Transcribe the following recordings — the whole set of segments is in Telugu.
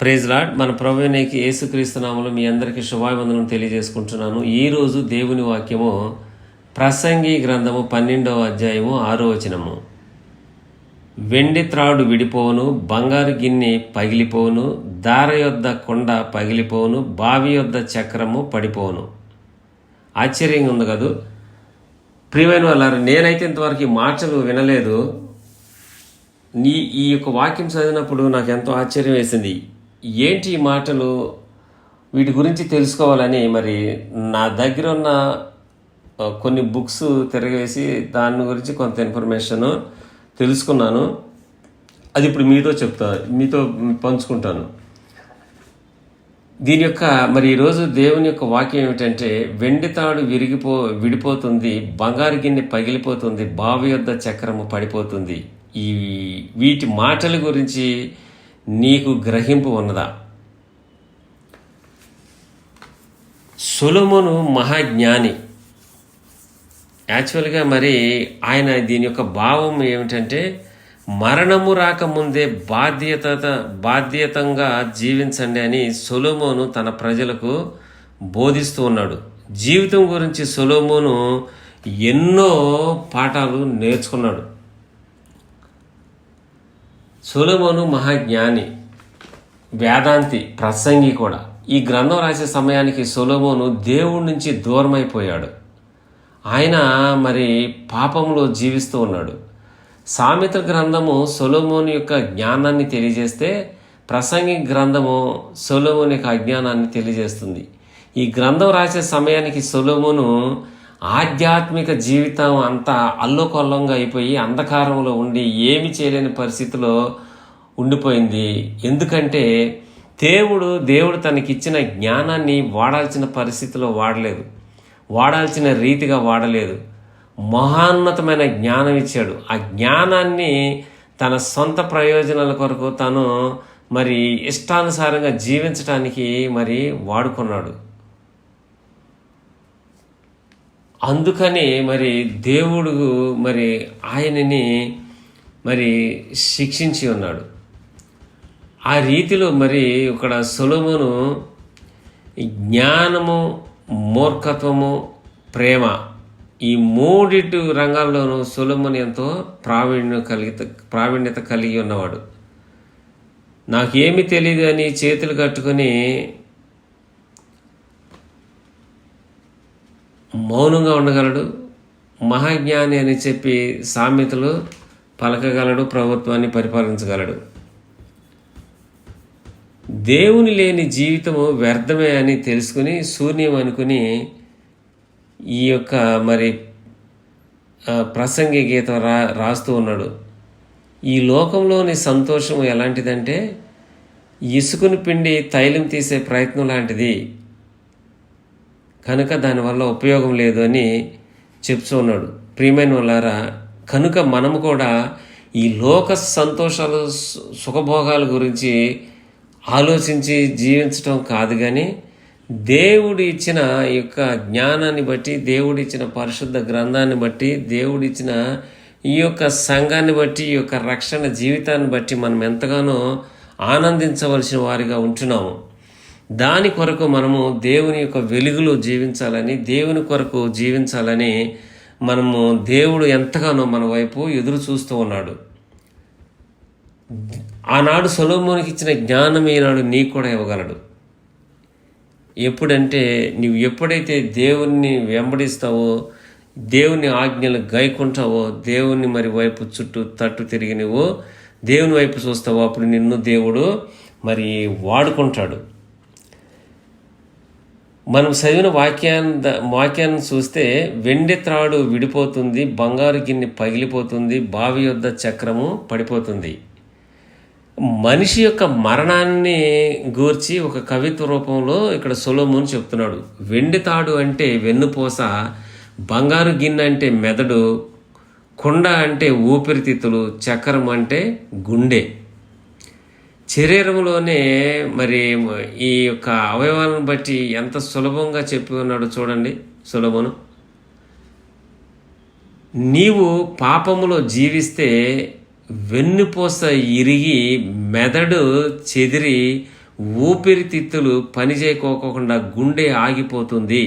Praise lord. మన ప్రభునికి యేసుక్రీస్తునామలు మీ అందరికీ శుభాభివందనం తెలియజేసుకుంటున్నాను. ఈరోజు దేవుని వాక్యము ప్రసంగి గ్రంథము పన్నెండవ అధ్యాయము ఆరో వచనము. వెండి త్రాడు విడిపోవును బంగారు గిన్నె పగిలిపోవును దార యొద్ద కొండ పగిలిపోవును బావి యొద్ద చక్రము పడిపోవును. ఆశ్చర్యంగా ఉంది కదూ? ప్రియమైన వాళ్ళారు నేనైతే ఇంతవరకు ఈ మాటలు వినలేదు. నీ ఈ యొక్క వాక్యం చదివినప్పుడు నాకు ఎంతో ఆశ్చర్యం వేసింది. ఏంటి ఈ మాటలు? వీటి గురించి తెలుసుకోవాలని మరి నా దగ్గర ఉన్న కొన్ని బుక్స్ తిరగేసి దాని గురించి కొంత ఇన్ఫర్మేషన్ తెలుసుకున్నాను. అది ఇప్పుడు మీతో చెప్తా మీతో పంచుకుంటాను. దీని యొక్క మరి ఈరోజు దేవుని యొక్క వాక్యం ఏమిటంటే వెండి తాడు విరిగిపో విడిపోతుంది బంగారు గిన్నె పగిలిపోతుంది బావి యొద్ద చక్రము పడిపోతుంది. ఈ వీటి మాటల గురించి నీకు గ్రహింపు ఉన్నదా? సులమును మహాజ్ఞాని. యాక్చువల్గా మరి ఆయన దీని యొక్క భావం ఏమిటంటే మరణము రాకముందే బాధ్యత బాధ్యతంగా జీవించండి అని సొలోమోను తన ప్రజలకు బోధిస్తూ ఉన్నాడు. జీవితం గురించి సొలోమోను ఎన్నో పాఠాలు నేర్చుకున్నాడు. సొలోమోను మహాజ్ఞాని వేదాంతి ప్రసంగి కూడా. ఈ గ్రంథం రాసే సమయానికి సొలోమోను దేవుడి నుంచి దూరమైపోయాడు. ఆయన మరి పాపంలో జీవిస్తూ ఉన్నాడు. సామెత గ్రంథము సొలోమోని యొక్క జ్ఞానాన్ని తెలియజేస్తే ప్రసంగి గ్రంథము సొలోమోని యొక్క అజ్ఞానాన్ని తెలియజేస్తుంది. ఈ గ్రంథం రాసే సమయానికి సొలోమోను ఆధ్యాత్మిక జీవితం అంతా అల్లోకొల్లంగా అయిపోయి అంధకారంలో ఉండి ఏమి చేయలేని పరిస్థితిలో ఉండిపోయింది. ఎందుకంటే దేవుడు దేవుడు తనకిచ్చిన జ్ఞానాన్ని వాడాల్సిన పరిస్థితిలో వాడలేదు. వాడాల్సిన రీతిగా వాడలేదు. మహాన్నతమైన జ్ఞానం ఇచ్చాడు. ఆ జ్ఞానాన్ని తన సొంత ప్రయోజనాల కొరకు తను మరి ఇష్టానుసారంగా జీవించడానికి మరి వాడుకున్నాడు. అందుకని మరి దేవుడు మరి ఆయనని మరి శిక్షించి ఉన్నాడు. ఆ రీతిలో మరి ఇక్కడ సులమును జ్ఞానము మూర్ఖత్వము ప్రేమ ఈ మూడిటి రంగాల్లోనూ సులమును ఎంతో ప్రావీణ్యం కలిగి ప్రావీణ్యత కలిగి ఉన్నవాడు. నాకేమి తెలియదు అని చేతులు కట్టుకొని మౌనంగా ఉండగలడు. మహాజ్ఞాని అని చెప్పి సామెతలు పలకగలడు ప్రభుత్వాన్ని పరిపాలించగలడు. దేవుని లేని జీవితము వ్యర్థమే అని తెలుసుకుని శూన్యం అనుకుని ఈ యొక్క మరి ప్రసంగి గీత రా రాస్తూ ఉన్నాడు. ఈ లోకంలోని సంతోషం ఎలాంటిదంటే ఇసుకను పిండి తైలం తీసే ప్రయత్నం లాంటిది. కనుక దానివల్ల ఉపయోగం లేదు అని చెప్తూ ఉన్నాడు. ప్రియమైన వాళ్ళారా కనుక మనము కూడా ఈ లోక సంతోషాలు సుఖభోగాల గురించి ఆలోచించి జీవించటం కాదు కానీ దేవుడు ఇచ్చిన ఈ యొక్క జ్ఞానాన్ని బట్టి దేవుడు ఇచ్చిన పరిశుద్ధ గ్రంథాన్ని బట్టి దేవుడు ఇచ్చిన ఈ యొక్క సంఘాన్ని బట్టి ఈ యొక్క రక్షణ జీవితాన్ని బట్టి మనం ఎంతగానో ఆనందించవలసిన వారిగా ఉంటున్నాము. దాని కొరకు మనము దేవుని యొక్క వెలుగులో జీవించాలని దేవుని కొరకు జీవించాలని మనము దేవుడు ఎంతగానో మన వైపు ఎదురు చూస్తూ ఉన్నాడు. ఆనాడు సొలోమోనికి ఇచ్చిన జ్ఞానం ఈనాడు నీకు కూడా ఇవ్వగలడు. ఎప్పుడంటే నువ్వు ఎప్పుడైతే దేవుణ్ణి వెంబడిస్తావో దేవుని ఆజ్ఞలు గైకుంటావో దేవుని మరి వైపు చుట్టూ తట్టు తిరిగి నువ్వు దేవుని వైపు చూస్తావో అప్పుడు నిన్ను దేవుడు మరి వాడుకుంటాడు. మనం చదివిన వాక్యాన్ని వాక్యాన్ని చూస్తే వెండి త్రాడు విడిపోతుంది బంగారు గిన్నె పగిలిపోతుంది బావి యొద్ద చక్రము పడిపోతుంది. మనిషి యొక్క మరణాన్ని గూర్చి ఒక కవిత్వ రూపంలో ఇక్కడ సొలోమోన్ చెప్తున్నాడు. వెండి తాడు అంటే వెన్నుపూస బంగారు గిన్నె అంటే మెదడు కుండ అంటే ఊపిరితిత్తులు చక్రం అంటే గుండె. శరీరంలోనే మరి ఈ యొక్క అవయవాలను బట్టి ఎంత సులభంగా చెప్పి ఉన్నాడో చూడండి సులభను. నీవు పాపములో జీవిస్తే వెన్నుపూస ఇరిగి మెదడు చెదిరి ఊపిరితిత్తులు పని చేయకోకుండా గుండె ఆగిపోతుంది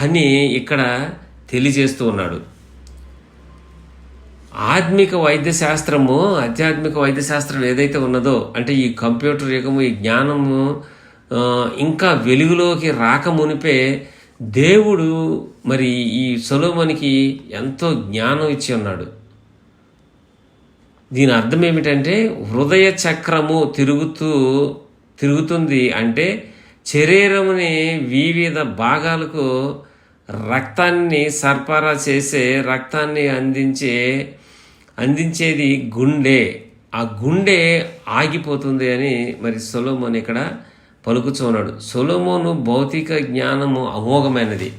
అని ఇక్కడ తెలియజేస్తూ ఉన్నాడు. ఆత్మిక వైద్య శాస్త్రము ఆధ్యాత్మిక వైద్య శాస్త్రం ఏదైతే ఉన్నదో అంటే ఈ కంప్యూటర్ యుగము ఈ జ్ఞానము ఇంకా వెలుగులోకి రాక మునిపే దేవుడు మరి ఈ సొలోమనికి ఎంతో జ్ఞానం ఇచ్చి ఉన్నాడు. దీని అర్థం ఏమిటంటే హృదయ చక్రము తిరుగుతూ తిరుగుతుంది అంటే శరీరముని వివిధ భాగాలకు రక్తాన్ని సరఫరా చేసే రక్తాన్ని అందించే అందించేది గుండె. ఆ గుండె ఆగిపోతుంది అని మరి సొలోమోన్ ఇక్కడ పలుకుచున్నాడు సొలోమోను భౌతిక జ్ఞానము అమోఘమైనది.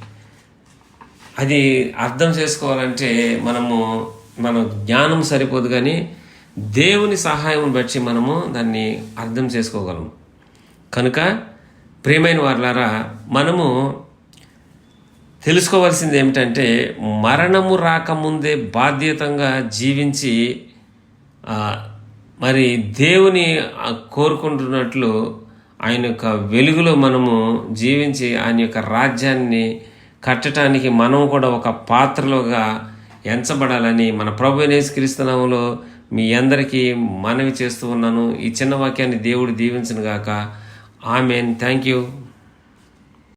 అది అర్థం చేసుకోవాలంటే మనము మన జ్ఞానం సరిపోదు కానీ దేవుని సహాయం బట్టి మనము దాన్ని అర్థం చేసుకోగలము. కనుక ప్రియమైన వారులారా మనము తెలుసుకోవాల్సింది ఏమిటంటే మరణము రాకముందే బాధ్యతంగా జీవించి మరి దేవుని కోరుకుంటున్నట్లు ఆయన యొక్క వెలుగులో మనము జీవించి ఆయన యొక్క రాజ్యాన్ని కట్టడానికి మనం కూడా ఒక పాత్రలోగా ఎంచబడాలని మన ప్రభు క్రీస్తునామంలో మీ అందరికీ మనవి చేస్తూ ఉన్నాను. ఈ చిన్న వాక్యాన్ని దేవుడు దీవించను గాక. ఆమెన్. Thank you